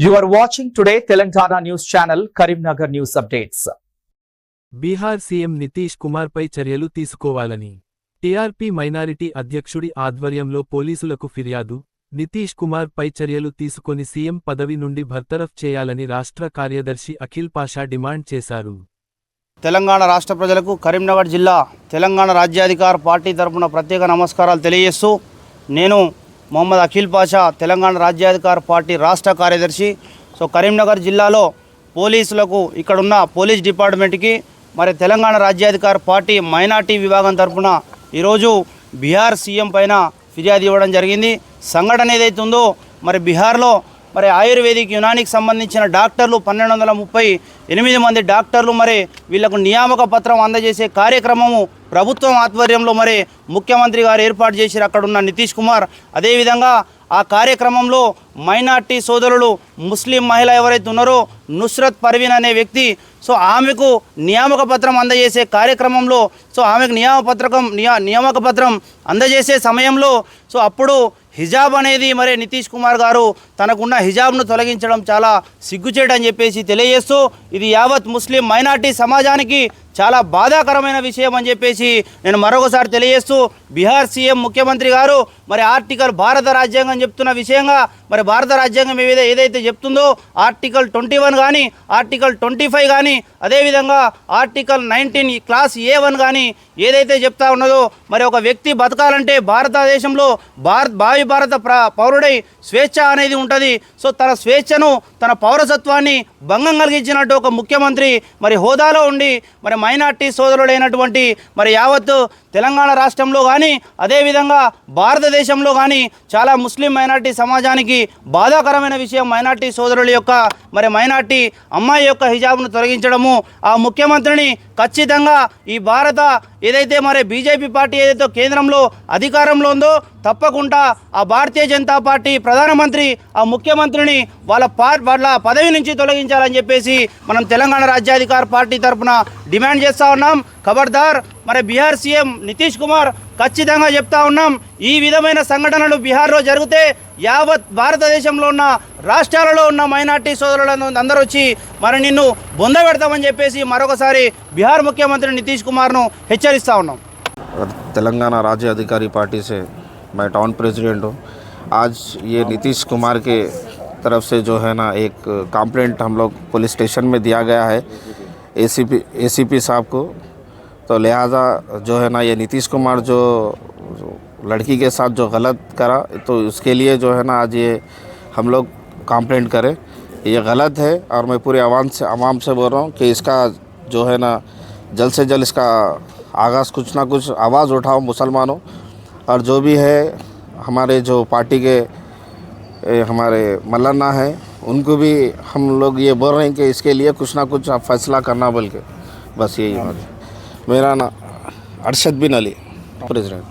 You are watching today Telangana News Channel, Karimnagar News Updates. Bihar CM Nitish కుమార్పై చర్యలు తీసుకోవాలని TRP minority అధ్యక్షుడి ఆధ్వర్యంలో పోలీసులకు ఫిర్యాదు నితీష్ కుమార్ పై చర్యలు తీసుకొని సీఎం పదవి నుండి బర్తరఫ్ చేయాలని రాష్ట్ర కార్యదర్శి అఖిల్ పాషా డిమాండ్ చేశారు తెలంగాణ రాష్ట్ర ప్రజలకు కరీంనగర్ జిల్లా తెలంగాణ రాజ్యాధికార పార్టీ తరపున ప్రత్యేక నమస్కారాలు తెలియజేస్తూ నేను మొహమ్మద్ అఖిల్ పాషా తెలంగాణ రాజ్యాధికార పార్టీ రాష్ట్ర కార్యదర్శి. సో కరీంనగర్ జిల్లాలో పోలీసులకు ఇక్కడున్న పోలీస్ డిపార్ట్మెంట్కి మరి తెలంగాణ రాజ్యాధికార పార్టీ మైనార్టీ విభాగం తరఫున ఈరోజు బీహార్ సీఎం పైన ఫిర్యాదు ఇవ్వడం జరిగింది. సంఘటన ఏదైతుందో ఉందో మరి బీహార్లో మరి ఆయుర్వేదిక్ యునానికి సంబంధించిన డాక్టర్లు పన్నెండు వందల ముప్పై ఎనిమిది మంది డాక్టర్లు మరి వీళ్ళకు నియామక పత్రం అందజేసే కార్యక్రమము ప్రభుత్వం ఆధ్వర్యంలో మరి ముఖ్యమంత్రి గారు ఏర్పాటు చేశారు. అక్కడున్న నితీష్ కుమార్. అదేవిధంగా ఆ కార్యక్రమంలో మైనార్టీ సోదరులు ముస్లిం మహిళ ఎవరైతే ఉన్నారో నుస్రత్ పర్వీన్ అనే వ్యక్తి సో ఆమెకు నియామక పత్రం అందజేసే కార్యక్రమంలో సో ఆమెకు నియామక పత్రకం నియా నియామక పత్రం అందజేసే సమయంలో సో అప్పుడు హిజాబ్ అనేది మరి నితీష్ కుమార్ గారు తనకున్న హిజాబ్ను తొలగించడం చాలా సిగ్గుచేటని చెప్పేసి తెలియజేస్తూ ఇది యావత్ ముస్లిం మైనార్టీ సమాజానికి చాలా బాధాకరమైన విషయం అని చెప్పేసి నేను మరొకసారి తెలియజేస్తూ బీహార్ సీఎం ముఖ్యమంత్రి గారు మరి ఆర్టికల్ భారత రాజ్యాంగం చెప్తున్న విషయంగా మరి భారత రాజ్యాంగం ఏదైతే ఏదైతే చెప్తుందో ఆర్టికల్ ట్వంటీ వన్ కానీ ఆర్టికల్ ట్వంటీ ఫైవ్ కానీ అదేవిధంగా article nineteen clause A one కానీ ఏదైతే చెప్తా ఉన్నదో మరి ఒక వ్యక్తి బతకాలంటే భారతదేశంలో భారత్ భావి భారత పౌరుడై స్వేచ్ఛ అనేది ఉంటుంది. సో తన స్వేచ్ఛను తన పౌరసత్వాన్ని భంగం కలిగించినట్టు ఒక ముఖ్యమంత్రి మరి హోదాలో ఉండి మరి మైనార్టీ సోదరుడైనటువంటి మరి యావత్తు తెలంగాణ రాష్ట్రంలో కానీ అదేవిధంగా భారతదేశంలో కానీ చాలా ముస్లిం మైనార్టీ సమాజానికి బాధాకరమైన విషయం మైనార్టీ సోదరుల యొక్క మరి మైనార్టీ అమ్మాయి యొక్క హిజాబ్ను తొలగించడము. ఆ ముఖ్యమంత్రిని ఖచ్చితంగా ఈ భారత ఏదైతే మరి బీజేపీ పార్టీ ఏదైతే కేంద్రంలో అధికారంలో ఉందో తప్పకుండా ఆ భారతీయ జనతా పార్టీ ప్రధానమంత్రి ఆ ముఖ్యమంత్రిని వాళ్ళ పార్ వాళ్ళ పదవి నుంచి తొలగించాలని చెప్పేసి మనం తెలంగాణ రాజ్యాధికార పార్టీ తరఫున డిమాండ్ చేస్తూ ఉన్నాం. ఖబర్దార్ మరి బీహార్ సీఎం నితీష్ కుమార్ ఖచ్చితంగా చెప్తా ఉన్నాం ఈ విధమైన సంఘటనలు బీహార్లో జరిగితే యావత్ భారతదేశంలో ఉన్న రాష్ట్రాలలో ఉన్న మైనార్టీ సోదరులను అందరూ వచ్చి మరి నిన్ను బొంద పెడతామని చెప్పేసి మరొకసారి బీహార్ ముఖ్యమంత్రి నితీష్ కుమార్ను హెచ్చరిస్తా ఉన్నాం और तेलंगाना राज्य अधिकारी पार्टी से मैं टाउन प्रेसिडेंट हूँ आज ये नीतीश कुमार के तरफ से जो है ना एक कंप्लेंट हम लोग पुलिस स्टेशन में दिया गया है एसीपी एसीपी साहब को तो लिहाजा जो है ना ये नीतीश कुमार जो लड़की के साथ जो गलत करा तो उसके लिए जो है ना आज ये हम लोग कंप्लेंट करें। ये गलत है और मैं पूरे आवाम से आवाम से बोल रहा हूँ कि इसका जो है ना जल्द से जल्द इसका आगाज़ कुछ ना कुछ आवाज़ उठाओ मुसलमानों। और जो भी है, हमारे जो पार्टी के हमारे मल्लाना हैं, उनको भी हम लोग ये बोल रहे हैं कि इसके लिए कुछ ना कुछ फैसला करना बोल के बस यही बात है। मेरा ना अरशद बिन अली प्रेसिडेंट